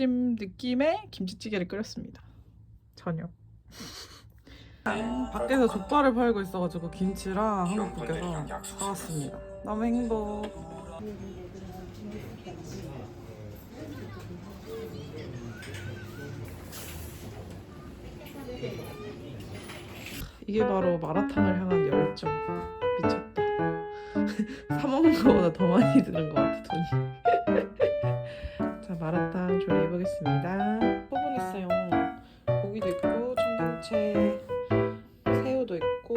김치찜 느낌의 김치찌개를 끓였습니다. 저녁. 밖에서 족발을 팔고 있어가지고 김치랑 한국 분께서 사왔습니다. 너무 행복. 이게 바로 마라탕을 향한 열정. 미쳤다. 사 먹는 것보다 더 많이 드는 것 같아 돈이. 자 마라탕 조리해 보겠습니다. 소분했어요. 고기도 있고 청경채, 새우도 있고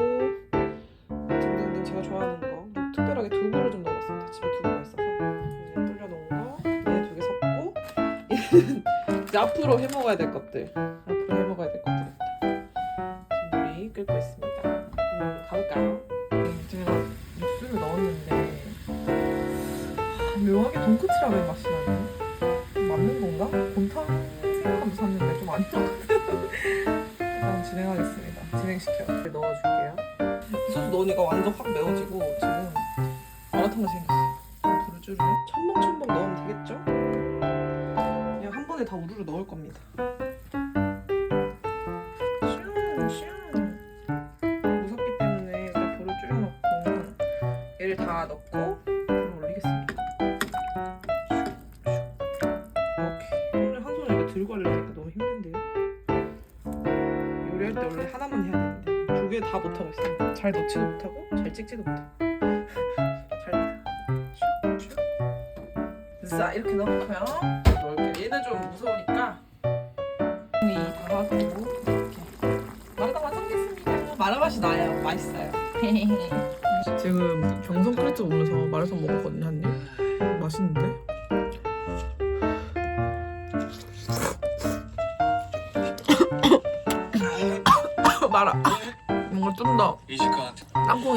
등등등 제가 좋아하는 거. 특별하게 두부를 좀 넣어봤습니다. 집에 두부가 있어서 이제 불려놓은 거. 얘 두 개 섞고 이제 앞으로 해 먹어야 될 것들. 앞으로 해 먹어야 될. 지금 물이 끓고 있습니다. 그럼 가볼까요? 제가 육수를 넣었는데 아, 묘하게 돈코츠 라면 맛이 건가? 곰탕 생각하면서 샀는데 좀 아니었거든. 일단 진행하겠습니다. 진행시켜요. 넣어줄게요. 이 소스 넣으니까 완전 확 매워지고 지금 마라탕 맛이 생겼어. 불을 줄여. 첨벙첨벙 넣으면 되겠죠? 그냥 한 번에 다 우르르 넣을 겁니다. 요리할 때 원래 하나만 해야 되는데 두 개 다 못하고 있어요. 잘 넣지도 못하고 잘 찍지도 못하고. 잘. 자 이렇게 넣고요. 넣을게요. 얘는 좀 무서우니까 이다 하고 이렇게. 마라탕 완성됐습니다. 마라 맛이 나요. 맛있어요. 지금 경성 크레트 보면서 마라탕 먹었거든요 한 입. 맛있는데?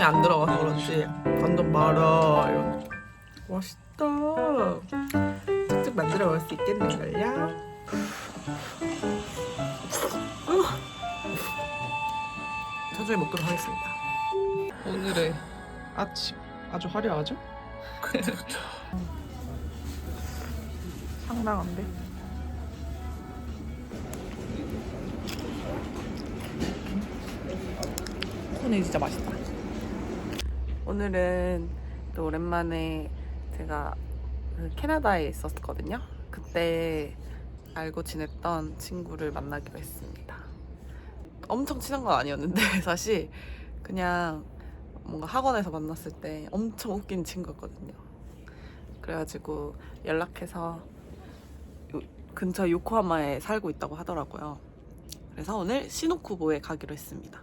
안 들어가서 그런지 완전 마라 이런. 맛있다. 쭉쭉 만들어 먹을 수 있겠는걸요? 천천히 먹도록 하겠습니다. 오늘의 아침 아주 화려하죠? 상당한데? 손이 진짜 맛있다. 오늘은 또 오랜만에 제가 그 캐나다에 있었거든요. 그때 알고 지냈던 친구를 만나기로 했습니다. 엄청 친한 건 아니었는데 사실 그냥 뭔가 학원에서 만났을 때 엄청 웃긴 친구였거든요. 그래가지고 연락해서 요- 근처 요코하마에 살고 있다고 하더라고요. 그래서 오늘 시노쿠보에 가기로 했습니다.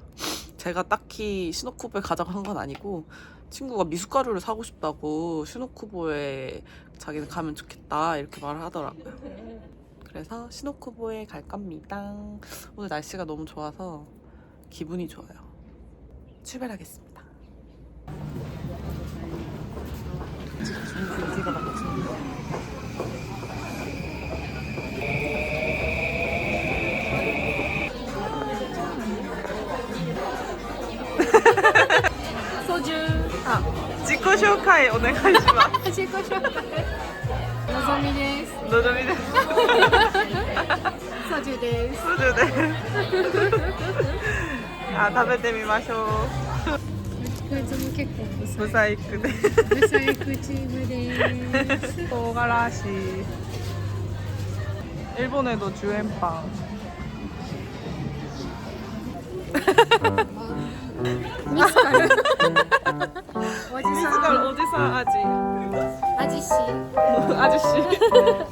제가 딱히 시노쿠보에 가자고 한 건 아니고 친구가 미숫가루를 사고 싶다고 시노쿠보에 자기는 가면 좋겠다 이렇게 말을 하더라고요. 그래서 시노쿠보에 갈 겁니다. 오늘 날씨가 너무 좋아서 기분이 좋아요. 출발하겠습니다. 아, 己紹介お願いします。自己紹介のぞみですのぞみです。ソジュですソジュです。あ、食べてみましょう。こいつも結構ブブサイクで。サイブサイクチームです唐辛子。일본에도 주엔빵.お あずし。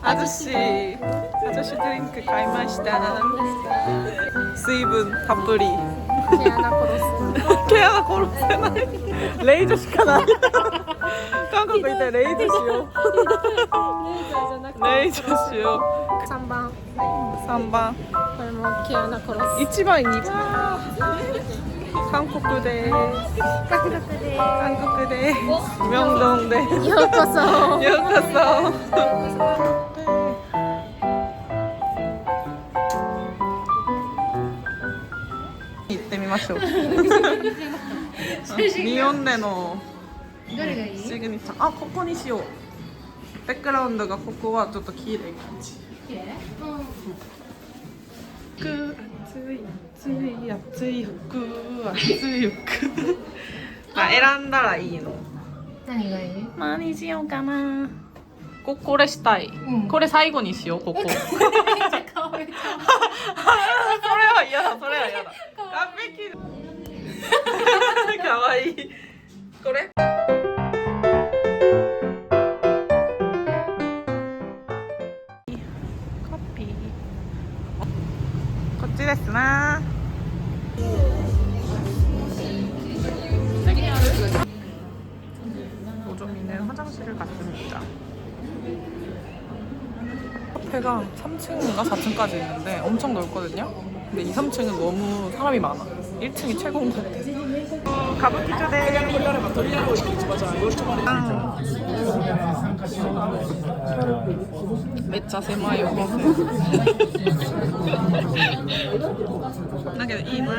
あずし。あずし。ドリンク買いました。水分たっぷり。毛穴殺す。毛穴殺せない。レイドしかない。韓国行ったらレイドしよう。レイドしよう。三番。三番。これも毛穴殺す。一番に韓国で。す韓国です。韓国で。す明洞ですようこそようこそ行ってみましょう。日本での。がいい？あここにしよう。バックグラウンドがここはちょっと綺麗綺麗？うん。熱い熱い熱い服熱い服。あ選んだらいいの？何がいい？何にしようかな。ここれしたい、ん。これ最後にしようここ。それは嫌だそれは嫌だ。完璧。かわいい。これ？ 카페가 3층인가 4층까지 있는데 엄청 넓거든요. 근데 2, 3층은 너무 사람이 많아. 1층이 최고인 것 같아. 가보티 초대. 매차 세마요. 나게 이불.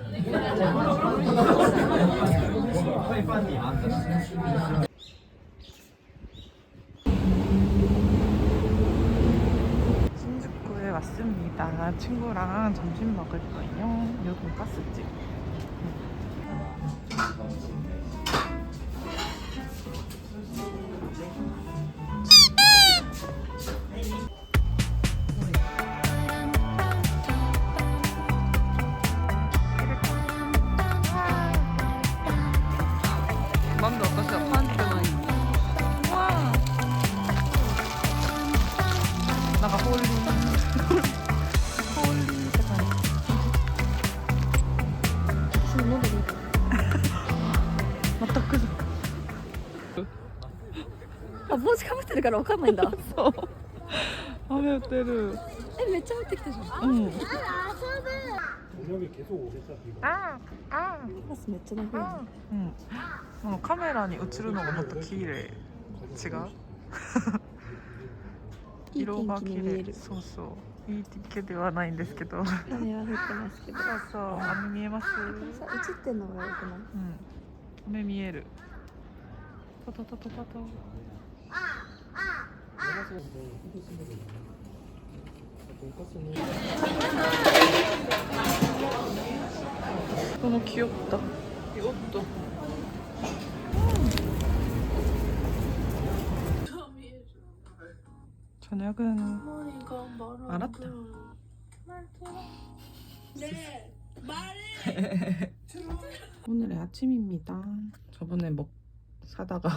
친구랑 점심 먹을 거예요. 여기 돈가스집. 만두 어떠 からわかんないんだ。そう。雨降ってる。えめっちゃ降ってきたじゃん。うん。ああああスめっちゃ長い、ね、うん。このカメラに映るのがもっと綺麗。違う？色が綺麗。そうそう。いい天気ではないんですけど。雨は降ってますけど。そうそう。雨見えます？映ってんのがよくない？うん。雨見える。パタパタパタ。 너무 귀엽다. 이것도. 저녁은 알았다. 오늘의 아침입니다. 저번에 먹 사다가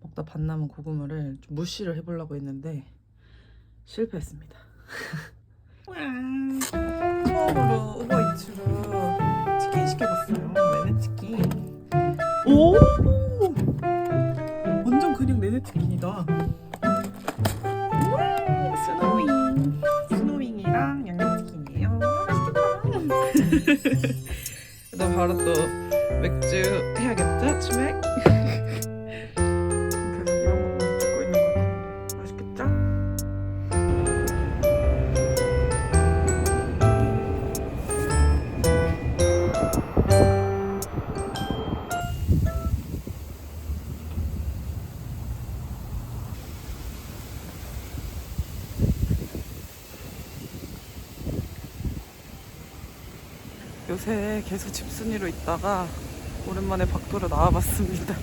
먹다 반 남은 고구마를 좀 무시를 해보려고 했는데 실패했습니다. 와, 처음으로 우버 이츠로 치킨 시켜봤어요. 내내 치킨. 오, 완전 그냥 내내 치킨이다. 스노윙, 스노윙이랑 양념치킨이에요. 맛있겠다. 그다음 바로 또 맥주 해야겠죠? 치맥. 요새 계속 집순이로 있다가 오랜만에 밖으로 나와봤습니다.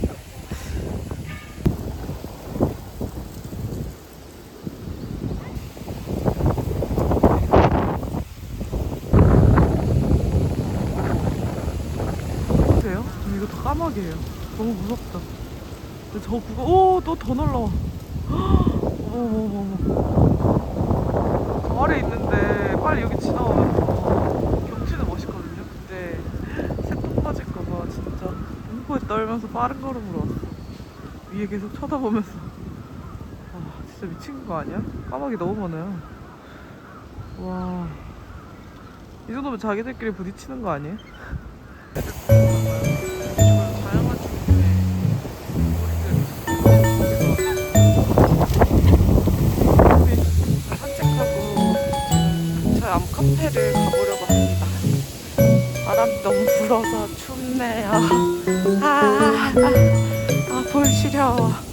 저 이거 다 까마귀예요. 너무 무섭다. 저 그거 오또 더 날라와. 어머머머. 저 아래 있는데 빨리 여기 지나오면서 경치는 멋있거든요. 근데 새똥 빠질까봐 진짜 떨면서 빠른 걸음으로 왔어. 위에 계속 쳐다보면서. 와 진짜 미친 거 아니야? 까마귀 너무 많아요. 와. 이 정도면 자기들끼리 부딪히는 거 아니에요? 카페를 가보려고 합니다. 바람이 너무 불어서 춥네요. 아, 아. 아, 볼 시려. 짜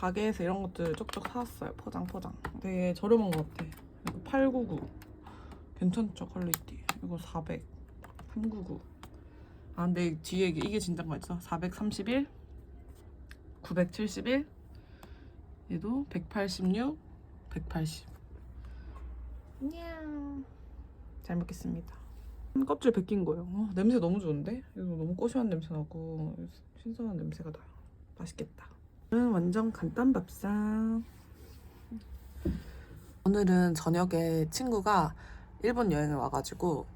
가게에서 이런 것들 쪽쪽 사왔어요. 포장 포장. 되게 저렴한 것 같아. 이거 899 괜찮죠 퀄리티? 이거 400 399 아 근데 뒤에 이게, 이게 진짜 맛있어? 431 971 얘도 186 180 안녕 잘 먹겠습니다. 껍질 벗긴 거예요. 어, 냄새 너무 좋은데? 이거 너무 고소한 냄새 나고 신선한 냄새가 나요. 맛있겠다 완전 간단 밥상. 오늘은 저녁에 친구가 일본 여행을 와가지고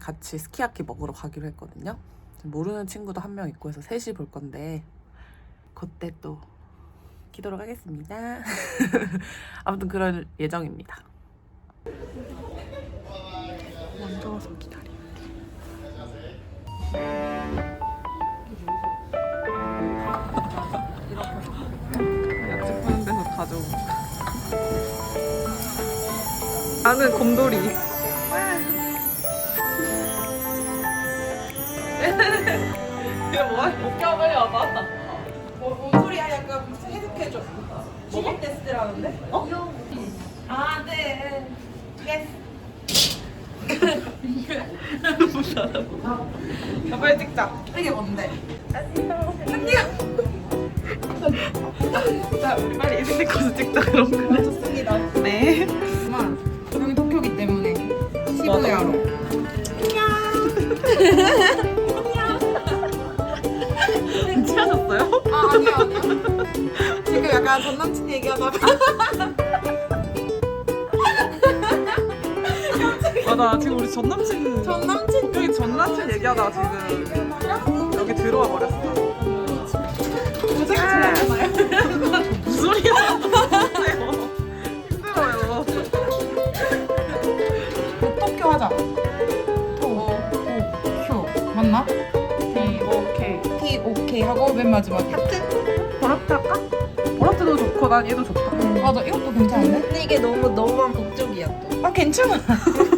같이 스키야키 먹으러 가기로 했거든요. 모르는 친구도 한 명 있고 해서 셋이 볼 건데 그때 또 기도록 하겠습니다. 아무튼 그럴 예정입니다 나는 곰돌이 이거 뭐야? 웃겨 빨리 와봐 뭐, 뭔 소리야? 약간 해석해줘 먹을 때 쓰라는데? 어? 아 네. 예스 야, 빨리 찍자. 이게 뭔데? 안녕. 자, 우리 빨리 스니커스 찍자 그럼. 좋습니다. 네. 시부야로 취하셨어요? 아 아니요 아니요 지금 약간 전 남친 얘기하다가 맞아. 지금 우리 전 남친 전 남친 여기 전 남친 얘기하다가 지금 여기 들어와 버렸어. 고생하시나요? 맨 마지막 하트 버라트 할까? 버라트도 좋고 난 얘도 좋다. 맞아 이것도 괜찮은데? 근데 이게 너무 너무한 복종이야 또. 아 괜찮아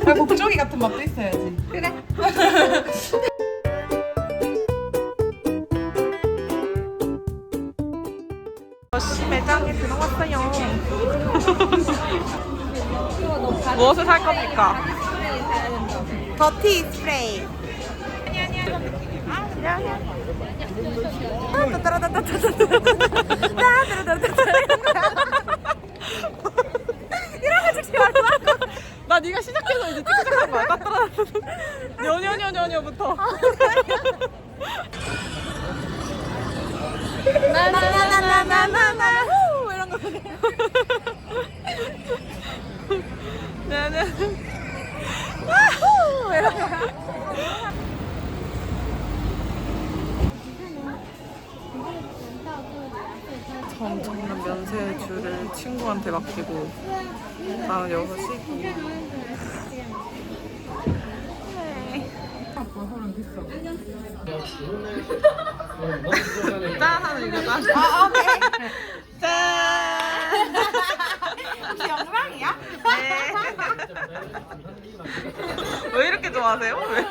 아, 목조기 같은 맛도 있어야지 그래. 시 매장에 들어왔어요. 무엇을 살 겁니까? 더티 스프레이 나 네가 시작해서 이제 찍기 시작한 거야. 따따라. 녀녀녀녀녀부터. 나나나나나나나 후 이런 거 네네. 후 이런 거 엄청난 친구한테 맡기고 나는 여기서 쉬고. 짠 하는 이거다. 아 오케이 짠. 혹시 영상이야? 왜 이렇게 좋아하세요? 왜?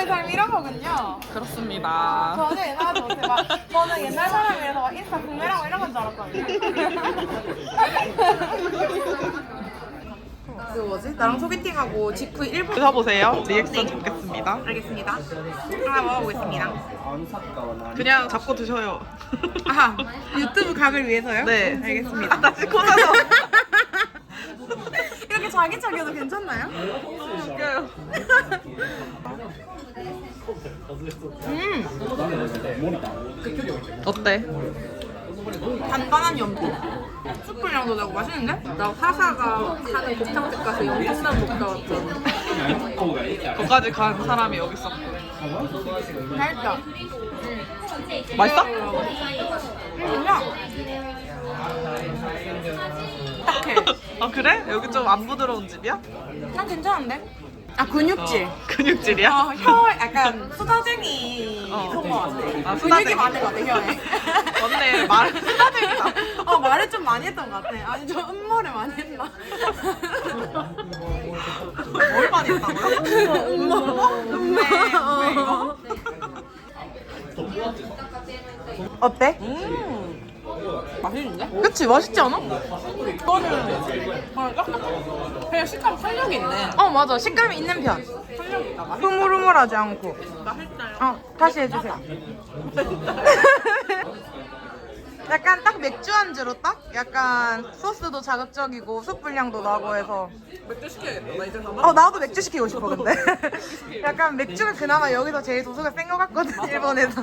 아 유튜버의 삶이 이런 거군요 그렇습니다. 저는 옛날에 어떻게 막 저는 옛날 사람이라서 막 인스타 구매라고 이런 건 줄 알았거든요 그 뭐지? 나랑 소개팅하고 직후 1분 드셔보세요. 리액션 잡겠습니다. 알겠습니다 하나 먹어보겠습니다 그냥 잡고 드셔요. 아하 유튜브 각을 위해서요? 네. 알겠습니다 아, 다시 꽂아서. 이렇게 자기 자기도 괜찮나요? 너무 웃겨요. 음 어때? 단단한 염통 숯불향도 나고 맛있는데? 나 화사가 하는 곱창집 가서 영통만 먹다 왔잖아. 거기까지 간 사람이 여기 있었고. 맛있다 맛있어? 그냥 아 그래? 여기 좀 안 부드러운 집이야? 난 괜찮은데? 아 근육질. 근육질이야? 어, 혀 약간 수다쟁이 어. 속것 같아. 아, 근육이 수다쟁이. 많은 것 같아 혀에. 맞네 말 수다쟁이다 어 말을 좀 많이 했던 것 같아. 아니 저 음모를 많이 했나? 뭘 많이 했다고요? 음모. 어. 어때? 음 맛있는데? 그치 맛있지 않아? 이거는? 그냥 식감 탄력이 있네. 어 맞아 식감이 있는 편. 흐물흐물하지 않고. 맛있어요. 어 다시 해주세요. 약간 딱 맥주 안주로 딱 약간 소스도 자극적이고 숯 분량도 나고 해서 맥주 시켜야겠다. 나 이제 가만. 어 나도 맥주 시키고 싶어 근데 약간 맥주가 그나마 여기서 제일 도수가 센 것 같거든 일본에서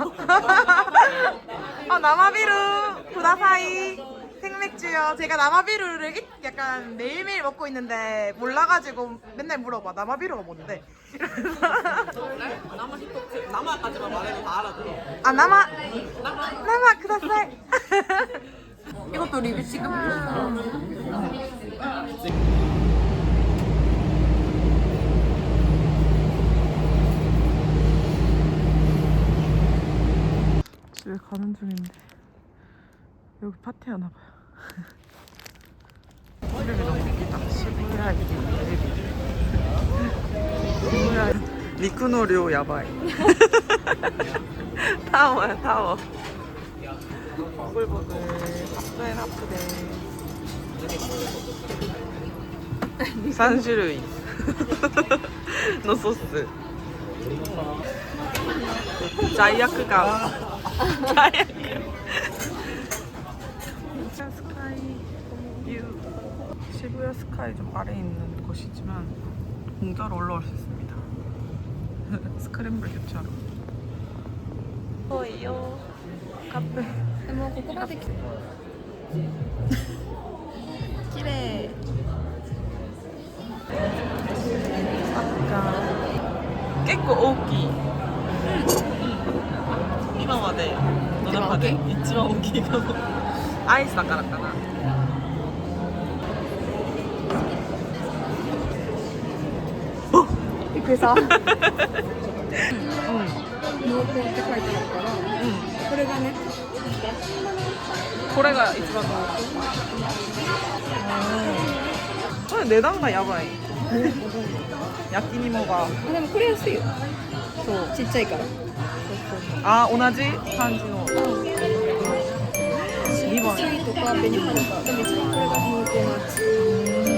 어 나마비루 구다사이 생맥주요. 제가 나마비루를 이- 약간 매일매일 먹고 있는데 몰라가지고 맨날 물어봐. 나마비루가 뭔데? 나만 히토크. 나만까지만 말해도 다 알아들어. 아 나만. 나마. 구다사이. 이것도 리뷰 지금 집에 가는 중인데 여기 파티 하나 봐요. 미쿠노류 야바이. 타워야 타워. 보글보글 핫플앤 산슈루이. 노 소스. 자이아크가. 자이아크. 스카이 뷰 시부야 스카이 좀 아래에 있는 곳이지만 공짜로 올라올 수 있습니다 스크램블 교차로 보여요 카페 뭐 고구마도 기래 아까 깨꼬 오기 이마마데 노나파데 이치마 오기가 アイスだからかな。びっくりした。うん、濃厚って書いてあるから、これがねこれが一番濃厚これ値段がやばい。焼き芋が。でもこれ安いよ。そう。ちっちゃいから。ああ同じ？感じの、マイと紅はるかでも、一番これが有名のや。